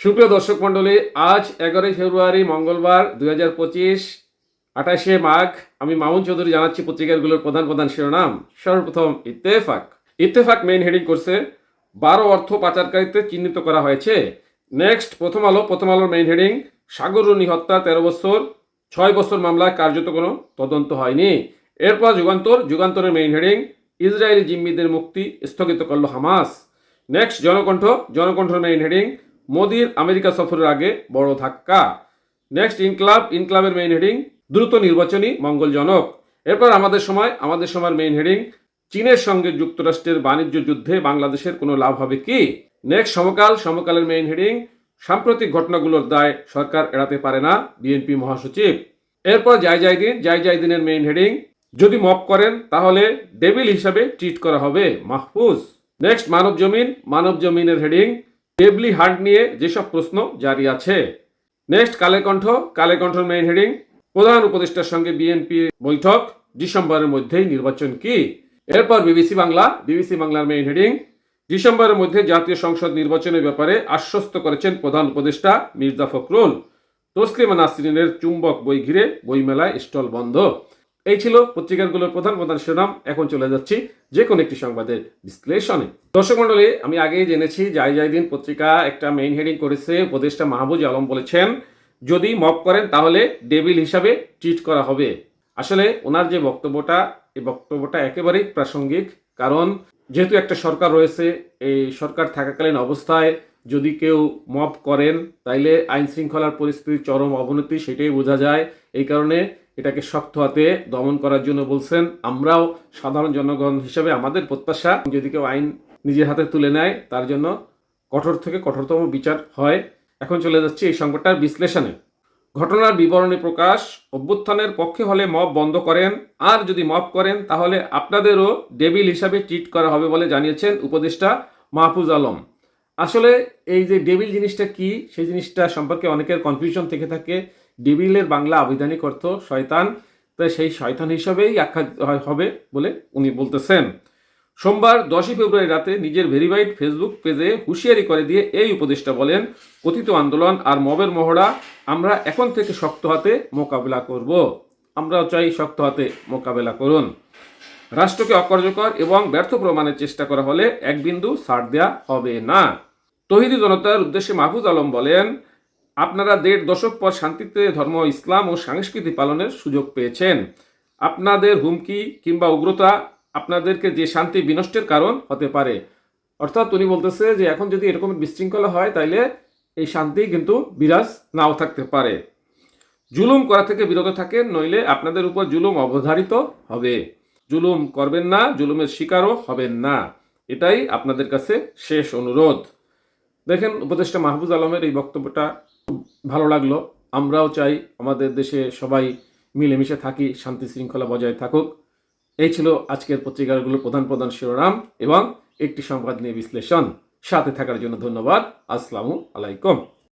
সুপ্রিয় দর্শক মণ্ডলী, আজ এগারোই ফেব্রুয়ারি, মঙ্গলবার দুই হাজার পঁচিশ, আঠাশে মাঘ। আমি মামুন চৌধুরী জানাচ্ছি পত্রিকাগুলোর প্রধান প্রধান শিরোনাম। সর্বপ্রথম ইত্তেফাক। ইত্তেফাক মেইন হেডিং করছে বারো অর্থ পাচারকারীতে চিহ্নিত করা হয়েছে। নেক্সট প্রথম আলো, প্রথম আলোর মেইন হেডিং সাগর সাগররুনি হত্যা তেরো বছর, ছয় বছর মামলায় কার্যত কোনো তদন্ত হয়নি। এরপর যুগান্তর, যুগান্তরের মেইন হেডিং ইসরায়েলি জিম্মিদের মুক্তি স্থগিত করল হামাস। নেক্সট জনকণ্ঠ, জনকণ্ঠের মেইন হেডিং মোদির আমেরিকা সফরের আগে বড় ধাক্কা। নেক্সট ইনক্লাব ইনক্লাবের মেইন হেডিং দ্রুত নির্বাচনী মঙ্গলজনক। এরপর আমাদের সময়, আমাদের সময়ের মেইন হেডিং চীনের সঙ্গে যুক্তরাষ্ট্রের বাণিজ্য যুদ্ধে বাংলাদেশের কোনো লাভ হবে কি? নেক্সট সমকাল, সমকালের মেইন হেডিং সাম্প্রতিক ঘটনাগুলোর দায় সরকার এড়াতে পারে না বিএনপি মহাসচিব। এরপর যাই যাই দিন যাই যাই দিনের মেইন হেডিং যদি মপ করেন, তাহলে ডেভিল হিসাবে ট্রিট করা হবে, মাহফুজ। নেক্সট মানব জমিন, মানব জমিনের হেডিং ডেবলি হার্ট নিয়ে যেসব প্রশ্ন জারি আছে। নেক্সট কালের কণ্ঠ, কালের মেইন হেডিং প্রধান উপদেষ্টার সঙ্গে বিএনপি বৈঠক, ডিসেম্বরের মধ্যেই নির্বাচন কি? এরপর বিবিসি বাংলা বিবিসি বাংলার মেইন হেডিং ডিসেম্বরের মধ্যে জাতীয় সংসদ নির্বাচনের ব্যাপারে আশ্বস্ত করেছেন প্রধান উপদেষ্টা মির্জা ফখরুল। তসলিমা নাসরিনের চুম্বক বই ঘিরে বইমেলায় স্টল বন্ধ। এই ছিল পত্রিকাগুলোর প্রধান প্রধান শিরোনাম। এখন চলে যাচ্ছি যে কোনো একটি সংবাদের বিশ্লেষণে। দর্শক মণ্ডলী, আমি আগেই জেনেছি যাই যাই দিন পত্রিকা একটা মেইন হেডিং করেছে, উপদেষ্টা মাহবুজ আলম বলেছেন, যদি মপ করেন তাহলে ডেভিল হিসাবে ট্রিট করা হবে। আসলে ওনার যে বক্তব্যটা, এই বক্তব্যটা একেবারেই প্রাসঙ্গিক, কারণ যেহেতু একটা সরকার রয়েছে, এই সরকার থাকাকালীন অবস্থায় যদি কেউ মপ করেন, তাইলে আইন শৃঙ্খলার পরিস্থিতির চরম অবনতি, সেটাই বোঝা যায়। এই কারণে এটাকে শক্ত হাতে দমন করার জন্য বলছেন, আমরাও সাধারণ জনগণ হিসেবে আমাদের প্রত্যাশা, যদি কেউ আইন নিজের হাতে তুলে নেয়, তার জন্য কঠোর থেকে কঠোরতম বিচার হয়। এখন চলে যাচ্ছে এই সংকটটার বিশ্লেষণে। ঘটনার বিবরণী প্রকাশ, অভ্যুত্থানের পক্ষে হলে মব বন্ধ করেন, আর যদি মব করেন, তাহলে আপনাদেরও ডেবিল হিসাবে ট্রিট করা হবে বলে জানিয়েছেন উপদেষ্টা মাহফুজ আলম। আসলে এই যে ডেবিল জিনিসটা কি, সেই জিনিসটা সম্পর্কে অনেকের কনফিউশন থেকে থাকে। ডেবিলের বাংলা আবিধানিক অর্থ শয়তান, তাই সেই শয়তান হিসাবেই আখ্যা হবে বলে উনি বলতেছেন। সোমবার দশই ফেব্রুয়ারি রাতে নিজের ভেরিফাইড ফেসবুক পেজে হুঁশিয়ারি করে দিয়ে এই উপদেষ্টা বলেন, কথিত আন্দোলন আর মবের মহড়া আমরা এখন থেকে শক্ত হাতে মোকাবেলা করব। আমরাও চাই শক্ত হাতে মোকাবেলা করুন। রাষ্ট্রকে অকার্যকর এবং ব্যর্থ প্রমাণের চেষ্টা করা হলে এক বিন্দু ছাড় দেওয়া হবে না। তহিদি জনতার উদ্দেশ্যে মাহফুজ আলম বলেন আপনারা দেড় দশক পর শান্তিতে ধর্ম, ইসলাম ও সংস্কৃতি পালনের সুযোগ পেয়েছেন। আপনাদের হুমকি কিংবা উগ্রতা আপনাদেরকে যে শান্তি বিনষ্টের কারণ হতে পারে। অর্থাৎ উনি বলতেছে যে, এখন যদি এরকম বিশৃঙ্খলা হয়, তাইলে এই শান্তি কিন্তু বিরাজ নাও থাকতে পারে। জুলুম করা থেকে বিরত থাকেন, নইলে আপনাদের উপর জুলুম অবধারিত হবে। জুলুম করবেন না, জুলুমের শিকারও হবেন না। এটাই আপনাদের কাছে শেষ অনুরোধ। দেখেন, উপদেষ্টা মাহবুজ আলমের এই বক্তব্যটা ভালো লাগল। আমরাও চাই আমাদের দেশে সবাই মিলেমিশে থাকি, শান্তি শৃঙ্খলা বজায় থাকুক। এই ছিল আজকের পত্রিকাগুলোর প্রধান প্রধান শিরোনাম এবং একটি সংবাদ নিয়ে বিশ্লেষণ। সাথে থাকার জন্য ধন্যবাদ। আসসালামু আলাইকুম।